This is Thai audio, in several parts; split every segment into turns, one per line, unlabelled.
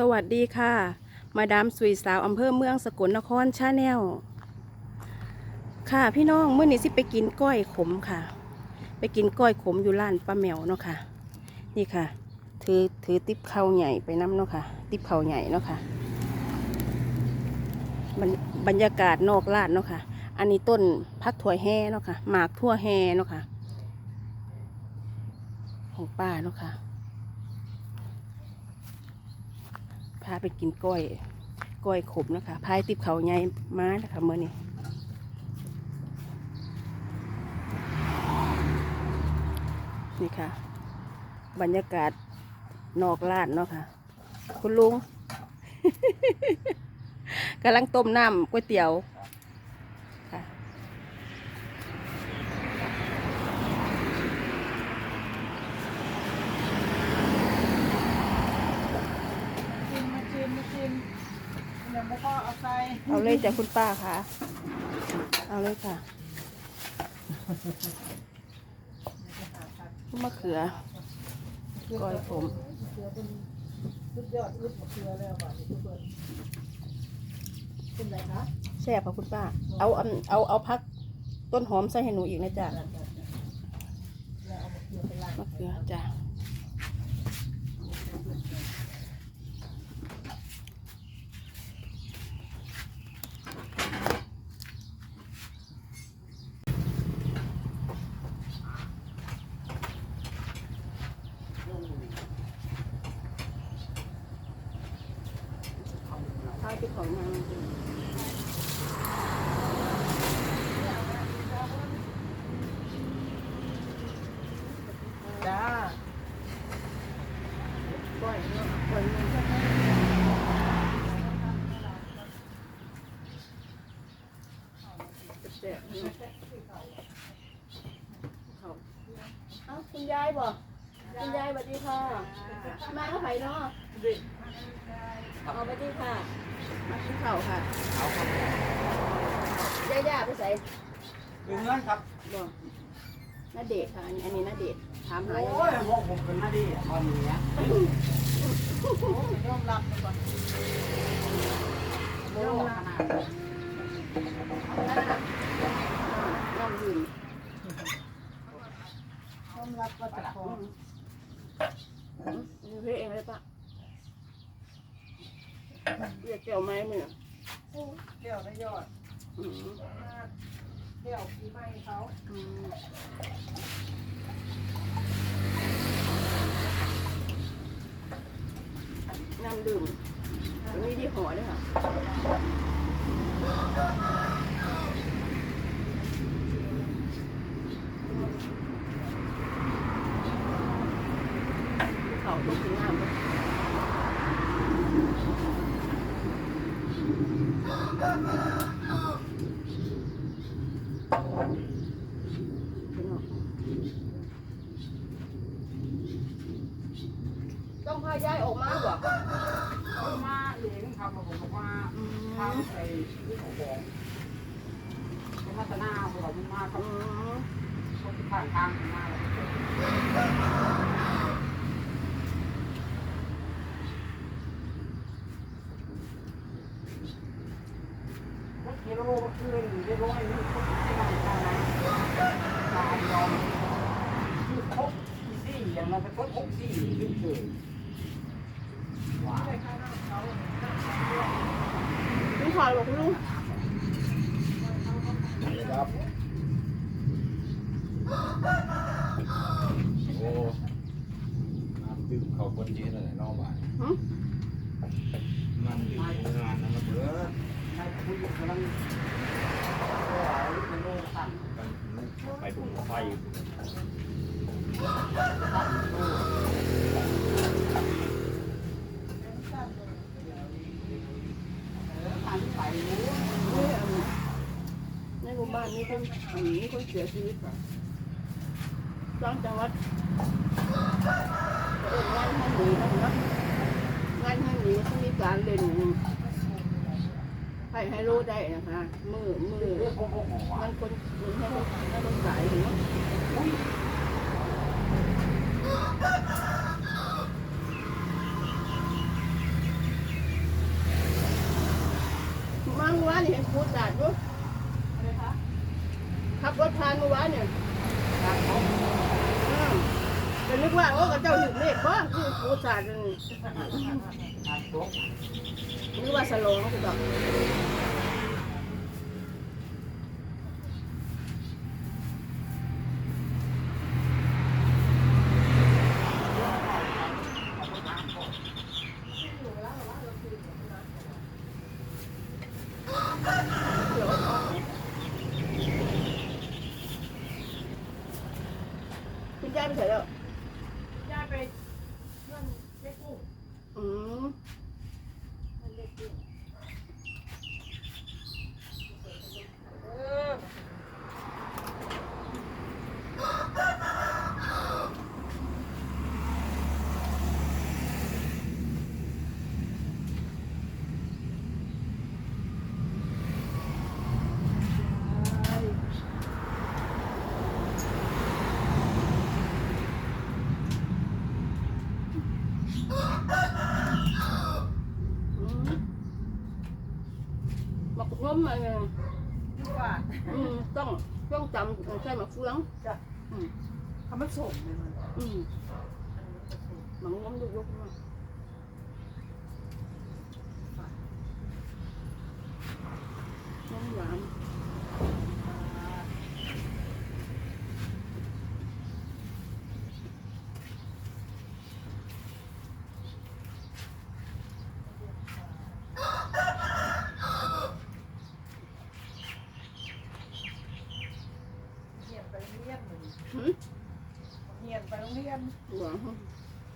สวัสดีค่ะ มาดามสุยสาวอำเภอเมืองสกลนครชาแนลค่ะพี่น้องเมื่อนี้สิไปกินก้อยขมค่ะ ไปกินก้อยขมอยู่ร้านป้าแมวเนาะค่ะ นี่ค่ะ ถือถือติ๊บเข้าใหญ่ไปน้ำเนาะค่ะ ติ๊บเข้าใหญ่เนาะค่ะบรรบรรยากาศนอกร้านเนาะค่ะ อันนี้ต้นพักถั่วแห่เนาะค่ะหมากทั่วแห่เนาะค่ะ ของป้าเนาะค่ะ พาไปกินก้อยก้อยขมนะคะพายติบเขาใหญ่ม้านะคะเมื่อนี้นี่ค่ะ บรรยากาศนอกลาดเนาะค่ะ คุณลุงกำลังต้มน้ำก๋วยเตี๋ยวค่ะ
ชิมมาชิมมาชิมเดี๋ยวแล้วก็ เอาใส่
เอาเลยจากคุณป้าค่ะ เอาเลยค่ะมะเขือก้อยผม
เกลือเป็นสุดยอดอึดมะเขือแล้วว่ะนี่ทุกคนเป็นไรคะ
แซ่บค่ะคุณป้าเอาเอาเอาเอาพักต้นหอมใส่ให้หนูอีกนะจ๊ะ
แล้วเอามะเขือไปล้าง
มะเขือจ้ะ ข้าวที่ของนางจริง
จ้า
ก้อยเนาะก้อยเนาะแซ่บๆเนาะเขาเอ้คุณยายบ่คุณยายสวัสดีค่ะมาก็ไผ่เนาะ เอาไปที่ค่ะมากินข้าวค่ะ
เอาครับ
ย่าย่าไปใส่
ดูเงินครับ
บ่นาเดชน์ค่ะ อันนี้อันนี้นาเดชน์ถามหา
โอ้
ย่าย
พวกผมเป็นหน้าที่ตอนนี้นะ
ยอมรับไปก่อน
โอ้ขนาด
น้ำดื่ม
ยอมรับว่าจะขอ
อืมนี่พี่เองเลยปะเรียกเกี่ยวไม้มือ
เที่ยวได้ยอด
อืม
เที่ยวปีใหม่เขา
อืมน้ำดื่มอันนี้ที่ห่อด้วยค่ะเขาต้องกินน้ำด้วยต้องพาย้ายออกมาบ่
เอามาเลี้ยงครับผมบอกว่า
อืม
ทำไอ้ที่ของผมเป็นพัฒนาของเรามาครั
อื
บ
ม
คนที่ผ่านทางมาแล้วรถเกียร์โลก็คือเรื่องเรียบร้อยนี่คนที่ทำการนั้นตายยอมคือครบสี่อย่างเราไปครบหกสี่ขึ้นเลยว้าว
นี่ขอบอกคุณลุง
ครับโอ้น้ำดื่มเขาคนเย็นอะไรนอกบ้าน
หึ
มันดื่มงานนะเบ้อ
ให้ผู้หญิงกำลังเป็นโลสั่น
ไปบุกไฟ
บ้า
นนี้คนหนีคนเสียชีวิตค่ะจ้างจังหวัดเอิญงานให้หนีนะเนาะงานให้หนีต้างมีการเล่นให้ให้รู้ได้นะคะมือมือ
มั
นคนคนให้คนให้คนสายเนาะมังวันเห็น
พูดจัดด้วย
ขับรถผ่านเมื่อวานเนี่ยจะนึกว่าโอ้กับเจ้าถึงเลขบ้างคือพูดจาดนี่นึกว่าสโลงคือดอก คุณ ยายไปไหนแล้ว
ย่าไปเรื่องเจ๊กุ้ง
อืม
เออ
อืมห มักง้มมาไง
ดีกว่า
อืมต้องต้องจำใช่หมักเฟือง
จ้ะ
อืม
คำมันส่งเลยมัน
อืมหมักง้มยุกยุกมาง้มหวาน
เหียนไปโรงเรียนหนึ่ง
หืม
เหียนไปโรงเรียน
หวาน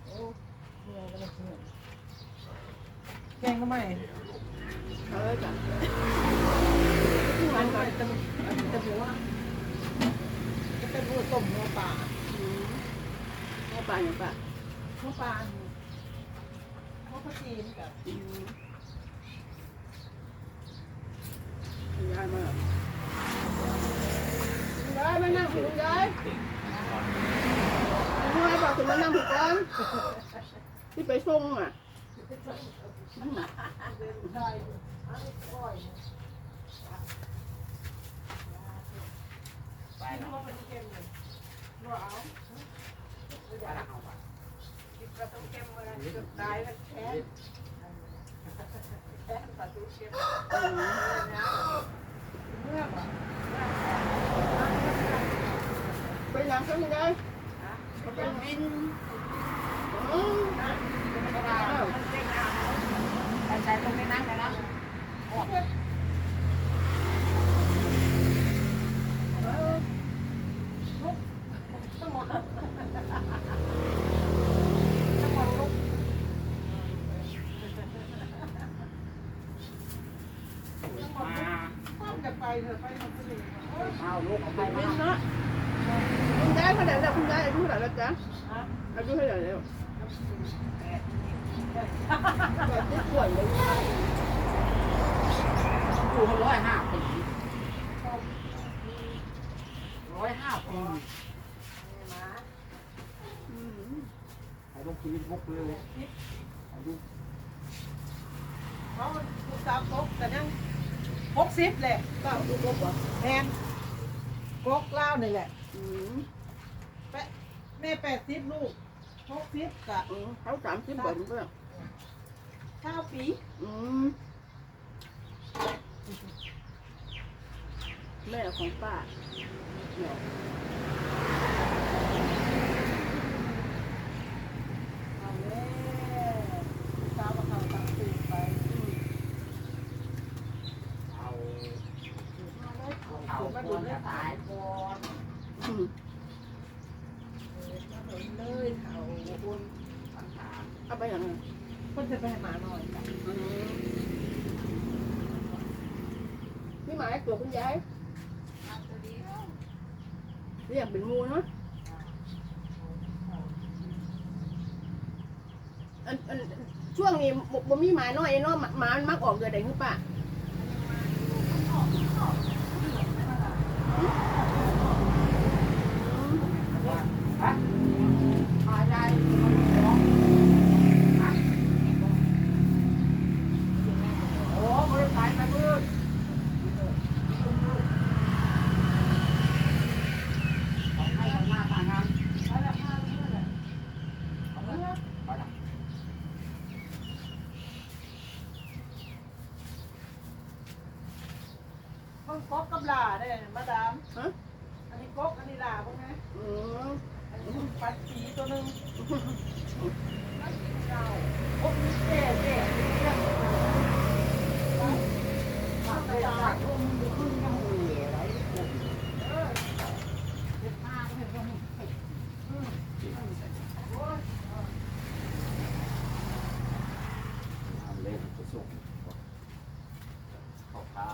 โอ้เหียนไปโรงเรียน แกงก็ไม่
เอาเลยจ้ะ
มันก็จะจะบอกว่าจะเป็นหัวต้มหัวปลา
อืมเอปลาอย่างปลา
หัวปลาหัวผักชีนกับ
อืมยายมาคุณยายมานั่งคุณยายคุณยายบอกคุณมานั่งถูกก่อนที่ไปส่งอะ
ไป
ที่
แล้ว
เขาเป็นเค็มเลยรอเอา
ไปแล้วเอาไป
คิดว่าต้องเค็มเวลาเกือบตายแล้วแค้นแค้นตัดตู้เค็ม
อืม
นะเมื่อวะ
ไปนั่งคุณยาย
เป็นวิน ไม่ได้มันเจ๊งนะแต่ใจตรงนี้นั่งไปแล้ว
ทั้งหมดทั้งหมดลูก
มา
ต้องจะไปเถอะไปมดเลย
เอาลูกเอาไป
เป็น
มา
เนาะคุณยายเท่าไหร่แล้วคุณยายอายุเท่าไหร่แล้วจ๊ะ
ฮะ
อายุเท่าไหร่แล้ว
แปด
แบบที่ป่วยเลย
อยู่ร้อยห้าปีร้อยห้าปี
มา
อืม
ให้ลูกชีวิตมุกเลยอายุ
เขาลูกสาวครบแต่ยังหกสิบเลย
เก้าลูกลบเหรอ
แทนกกเล่านี่แหละ
อืม
แปะแม่แปดสิบลูกหกสิบกะ
อืมเขาสามสิบเบิร์นเพื่อน
เก้าปี
อืมแม่ของป้าเนี่ย
เอาแล้วลูกสาวมาเข้าตังตื่นไป
เอา
มาเลย
เอา
มา
ค
ดู
น
เล
จะ
ย
ตายก่อน
อืม
มาดูเลยเขาคน
ปัญหา
เอาไปอย่างนั้น
คนจะไปหาหมาหน่อยจ้ะ
อืมพี่หมาย ตัวคุณยายเรียกเป็นหมูเนาะอันอันช่วงนี้บ่บ่มีหมาน้อยเนาะหมาหมามันมักออกเดือนใดคือป้า
ฮะหายใจของโอ้บริษัทไปมืด
มันกบกับลาได้มาดาม
ฮะ
อันนี้กบอันนี้ลาพวกนี้
อืม
อันนี้ปัดสีตัวหนึงเจ้าโอ้ยแก่แก่เรื่องมาไปตากลมอยู่ขึ้นยังเหวี่ยไรเออเด็ดผ้าก็เห็นว่ามันเผ็ดอืมโอ้ย
น้ำเล่นกระสุกเข้าค้า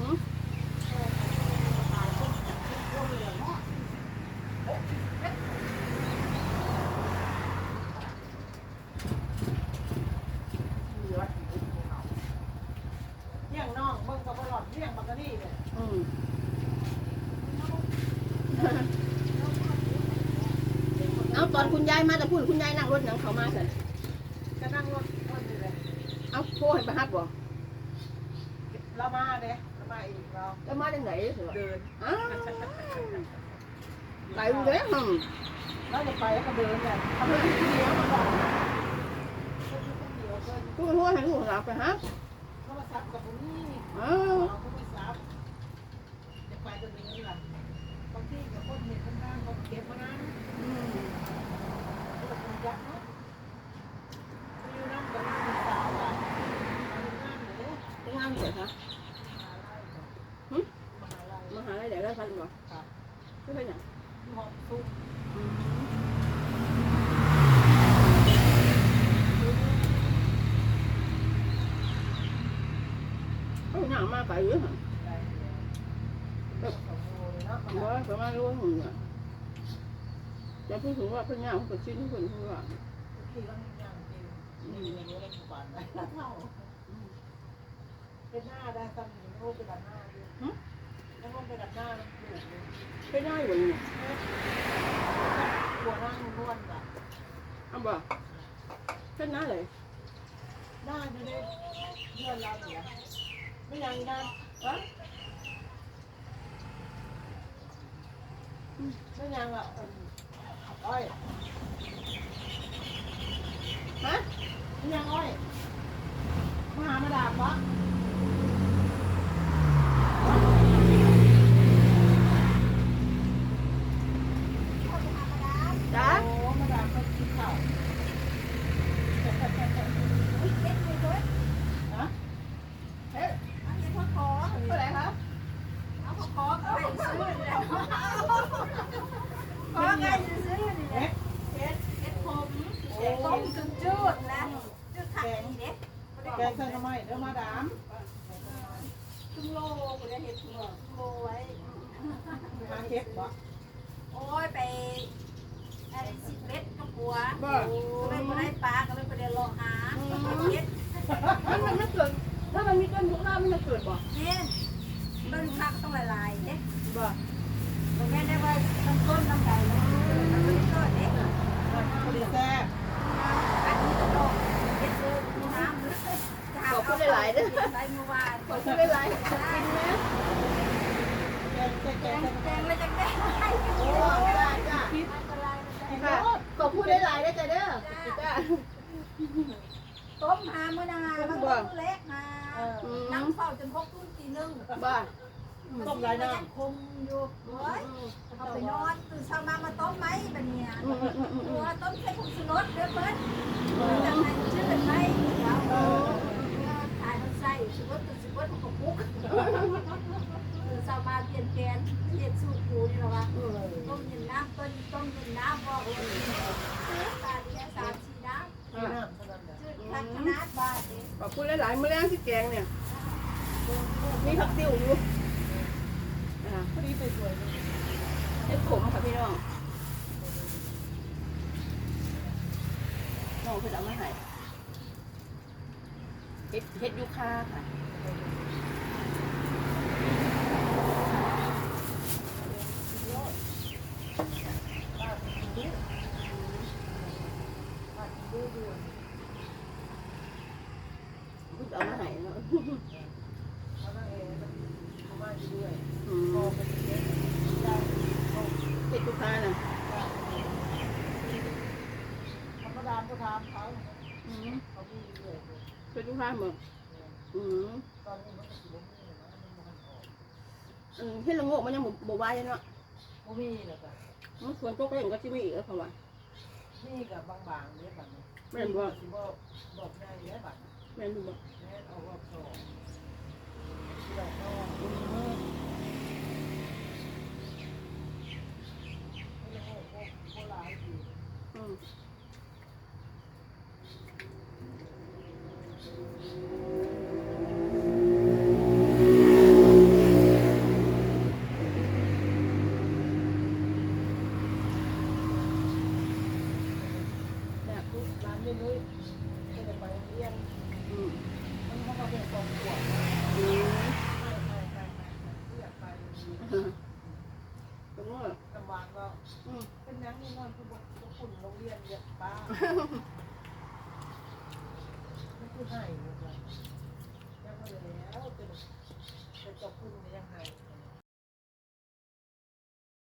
หืม
เลี้ยงน้องเบิ่งกับตลอดเลี้ยงบักกะนี่เนี่ย
อืมเอา ตอนคุณยายมาแต่พูดคุณยายนั่งรถหนังเขามาสิ
ก็นั่งรถคนอยู่เลย
เอาโทรให้ประหับบ่
เรามาเด้เรามาอีกเรา
จะมาจากไหนเถอะ
เดิน
อ้าวไปอยู่เด้อหึ
เราจะไปก็เดินเนี่ยทำให้ที่เดียวมาก่อนคนเดียวเพิ่น
กูโทรให้ลูกหลานไปฮะ
โทรศัพท์กับผมนี่
อ้าว
เอาโทรศัพท์จะไปตัวนี้ล่ะบางทีกับคนเห็นคนงานเขาเก็บมานั้น
อืม
ก็เป็นยักษ์เนาะอยู่นั่งกับลูกสาวอะเอาอยู่นั่งเลย
ไปงานเสร็จฮะ
มหาลัยมหาลัย
มหาลัยเดี๋ยวได้พันบ่
ค่ะ
ไม่เป็นหยัง
ห้องซุป
อืมเอาหนังมาไปเยอะฮะ
ได้แล้วของโมเลยเนาะ
ว่าประมาณรู้หนึ่งอะจะพูดถึงว่าพิ่นย่างเขาชิ้นเพิ่นเพิ่นว่า
ที่เรามีอย่างจริงมีเงินรู้แล้วก่อนได้เท่า เป็นหน้าได้ซ้ำนี่โอ้เป็นดับหน้าดิแล้วก็เป็นดับหน้าแล้วปลูกเลย
เป็นได้อยู่เนี่ย
หัวหนั่งนวลแบบ
เอาบ่เป็นหน้าเลย
หน้าอยู่ในเดือนเราเนี่ยไม่ยังนะวะไม่ยังอะอ้อย
ฮะ
ไม่ยังอ้อยมาหามาดามวะ
จ้า
โอ้มาดามเขากินข้าวฮะ
เฮ้ยเท่าไหร่คะ
เอ๊ะ
ต้มจนจืดแล้วจืดขัดนี่เด็ก
แกงใส่ทำไมเดี๋ยวมาดาม
ครึ่งโลกูจะเห็ดหัวครึ่งโลไว้
หาเก็บบ่
โอ้ยไปไอ้สิบเม็ดกับปัวก็เลยมาได้ปลาก็เลยไปเดินลองหาเห็ด
มันมันไม่เกิดถ้ามันมีต้นยุคหน้ามันจะเกิดบ่
เนี่ยต้นผักต้องละลายเด็ก
บ่
ตรงนี้ได้ว่าต้นต้นน้ำไก่แล้วมันไม่ก็เด็ก
พอดีแซ่บ
อันนี้ก็ดอกเห็ดเลยน้ำเลย ใส่เมื่อวาน
ขอซื้อได้หลายกินไหม
แกงแกง
แก
แกง
งแกงเลยจังได้
โอ้จ้าจ้า
อันตรายมันจะ
ค่ะขอพูดได้หลายได้จ้ะเด้อจ้า
ต้มหาเมื่อนานมันต้มเล็กหานั่งเฝ้าจนพกตุ้นตีนึ่ง
บ่
ต้มไรน้
คมอยู่เฮ้ยเอาไปนอนตื่นเช้ามามาต้มไหมบันเนี่ย
อืมอืมอืมอืม
ตัวต้มใส่ผงชูรสเด้อเพิ่นจะให้ชื่อเป็นไหมแล้วถ่ายมันใส่ชูรสตื่นชูรสของปุ๊กตื่นเช้ามาเปลี่ยนแกนเปลี่ยนสูตรกูนี่หรอวะต้มเย็นน้ำต้นต้มเย็นน้ำบอกเลยตาดีแค่สามสี่น้ำ
นี่น้ำเท่านั้นแหละำ
ชื่อพักขนาดบาทเอง
ขอบคุณหลายๆมื้อแรงที่แกงเนี่ย มีผักติ้วอยู่อ่า
พอดีสวยๆเลย
เห็ดขมค่ะพี่น้องน้องเพิ่นเอามาให้ เฮ็ดเห็ดยูคาค่ะ เอามาให้เนาะ
เขานั่งเองเขามาอยู่ด้วย
อื
พอ
ม
เป็นเล็กยายเขา
เห็ดยูคาน่ะ
เขามาดามก็ถามเขา
อืม
เขามีเรื่อยเลย
เป็นลูกค้าบ่อืม
ตอนนี้มันก็สิบ่มีนะมันบ่มันออก
เออเฮ็ดละโงกมันยังบ่บ่วายเนาะ
บ่มีแล้วก็
มันสวนตกเล่นก็สิมีอีกแล้วเพราะว่า
มีกับบางๆเด้บัดนี้
แม่นบ่
สิบ่บอกได้เด้บัดนี้
แม่นอยู่บ่
แม่นเอารอบสองเดี๋ยวก็
อืม
ไม่ได้โอ้โหโบราณดี
อืมแบบ
ทุก ร้านนุ้ยๆก็จะไปเรียน
อืม
มันเขาก็เป็นกองขวดนะ
อืม
ใช่ใช่ใช่ใช่ที่อยากไป
ตรงนั้น
ลำบากก็
อืม
เป็นนังนี่นอนคือบอกคุณโรงเรียนเรียนป้าไม่คือให้เลยยังไม่แล้วเป็นเป็นเจ้าคุณยังไง